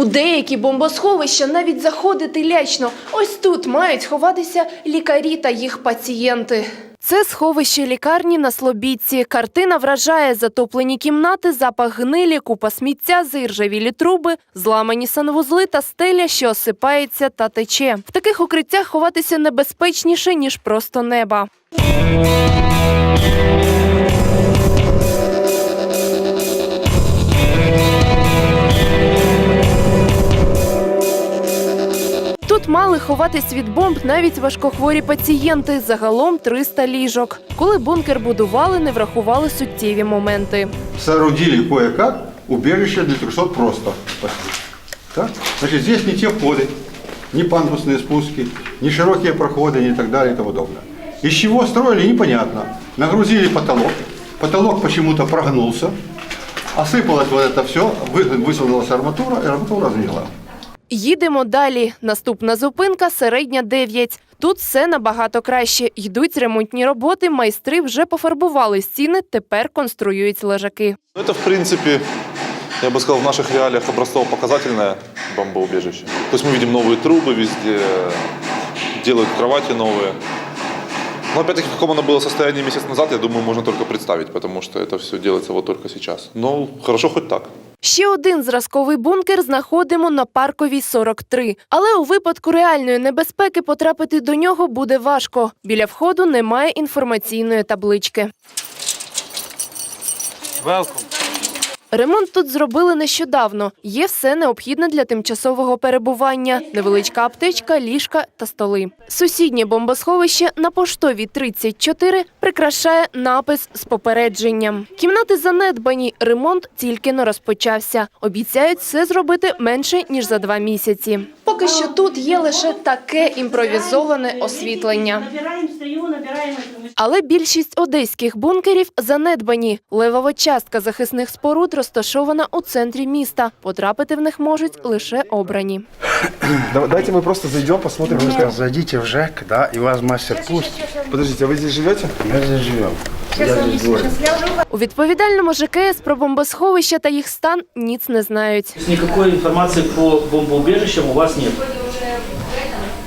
У деякі бомбосховища навіть заходити лячно. Ось тут мають ховатися лікарі та їх пацієнти. Це сховище лікарні на Слобідці. Картина вражає затоплені кімнати, запах гнилі, купа сміття, заіржавілі труби, зламані санвузли та стеля, що осипається та тече. В таких укриттях ховатися небезпечніше, ніж просто неба. ховатись від бомб навіть важкохворі пацієнти. Загалом 300 ліжок. Коли бункер будували, не врахували суттєві моменти. соорудили кое-как убежище для 300 просто. Так? Значит, здесь не те входы, ни пандусные спуски, ни широкие проходы, ни так далее и тому подобное. Из чего строили, непонятно. Нагрузили потолок. Потолок почему-то прогнулся. Осыпалось вот это все, высунулась арматура, и арматура сгнила. Їдемо далі. Наступна зупинка середня 9. Тут все набагато краще. Йдуть ремонтні роботи, майстри вже пофарбували стіни, тепер конструюють лежаки. Ну, Это, в принципе, я бы сказал, в наших реалиях образцово-показательное бомбоубежище. То есть мы видим новые трубы везде, делают кровати новые. Но опять-таки, в каком оно было состоянии месяц назад, я думаю, можно только представить, потому что это все делается вот только сейчас. Но хорошо хоть так. Ще один зразковий бункер знаходимо на парковій 43. Але у випадку реальної небезпеки потрапити до нього буде важко. Біля входу немає інформаційної таблички. Ремонт тут зробили нещодавно. Є все необхідне для тимчасового перебування: невеличка аптечка, ліжка та столи. Сусіднє бомбосховище на поштовій 34 прикрашає напис з попередженням. Кімнати занедбані, ремонт тільки не розпочався. Обіцяють все зробити менше ніж за два місяці. Поки що тут є лише таке імпровізоване освітлення. Набираем, стою, набираем. Але більшість одеських бункерів занедбані. Левова частка захисних споруд розташована у центрі міста. Потрапити в них можуть лише обрані. Да- Давайте мы просто зайдем, посмотрим. как- Зайдите в ЖЭК, да, и вас мастер пусть. Подождите, а вы здесь живете? Мы здесь живем. Я здесь двое. У відповідальному ЖКС про бомбосховища та їх стан ніц не знають. То есть никакой информации по бомбоубежищам у вас нет,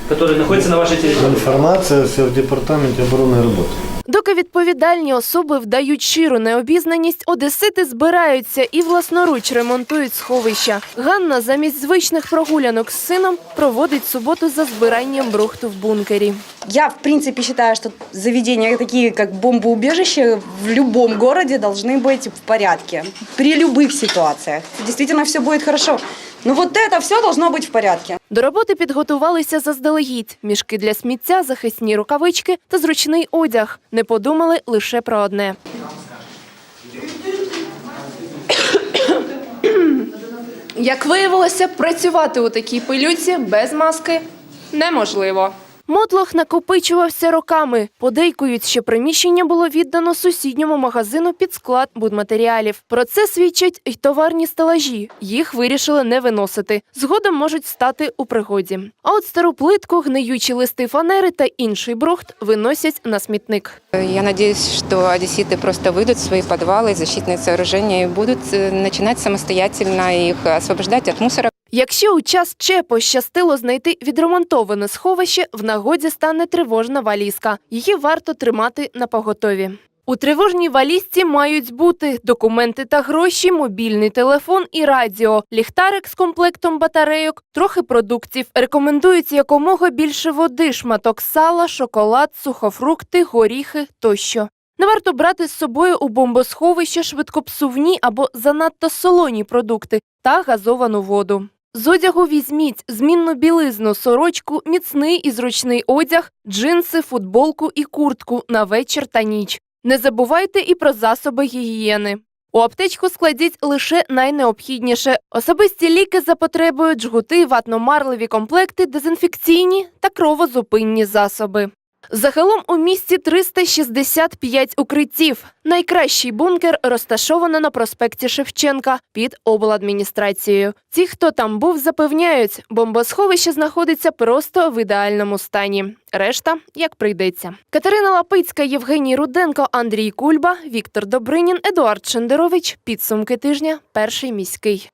которые находятся на вашей территории. Информация в департаменте обороны работы. Доки відповідальні особи вдають щиру необізнаність, одесити збираються і власноруч ремонтують сховища. Ганна замість звичних прогулянок з сином проводить суботу за збиранням брухту в бункері. Я, в принципе, считаю, что заведения такие, как бомбоубежище, в любом городе должны быть в порядке. При любых ситуациях. Действительно, все будет хорошо. Но вот это все должно быть в порядке. До роботи підготувалися заздалегідь: мішки для сміття, захисні рукавички та зручний одяг. Не подумали лише про одне. Як виявилося, працювати у такій пилюці без маски неможливо. Мотлох накопичувався роками. Подейкують, що приміщення було віддано сусідньому магазину під склад будматеріалів. Про це свідчать й товарні стелажі. Їх вирішили не виносити. Згодом можуть стати у пригоді. А от стару плитку, гниючі листи фанери та інший брухт виносять на смітник. Я надеюсь, что одесситы просто выйдут в свои подвалы, защитные сооружения и будут э, начинать самостоятельно их освобождать от мусора. Якщо у час Че пощастило знайти відремонтоване сховище, в нагоді стане тривожна валізка. Її варто тримати на поготові. У тривожній валізці мають бути документи та гроші, мобільний телефон і радіо, ліхтарик з комплектом батарейок, трохи продуктів. Рекомендується якомога більше води, шматок сала, шоколад, сухофрукти, горіхи тощо. Не варто брати з собою у бомбосховище швидкопсувні або занадто солоні продукти та газовану воду. З одягу візьміть змінну білизну, сорочку, міцний і зручний одяг, джинси, футболку і куртку на вечір та ніч. Не забувайте і про засоби гігієни. У аптечку складіть лише найнеобхідніше: особисті ліки за потребою, джгути, ватно-марливі комплекти, дезінфекційні та кровозупинні засоби. Загалом у місті 365 укриттів. Найкращий бункер розташовано на проспекті Шевченка під обладміністрацією. Ті, хто там був, запевняють, бомбосховище знаходиться просто в ідеальному стані. Решта як прийдеться. Катерина Лапицька, Євгеній Руденко, Андрій Кульба, Віктор Добринін, Едуард Шендерович. Підсумки тижня. Перший міський.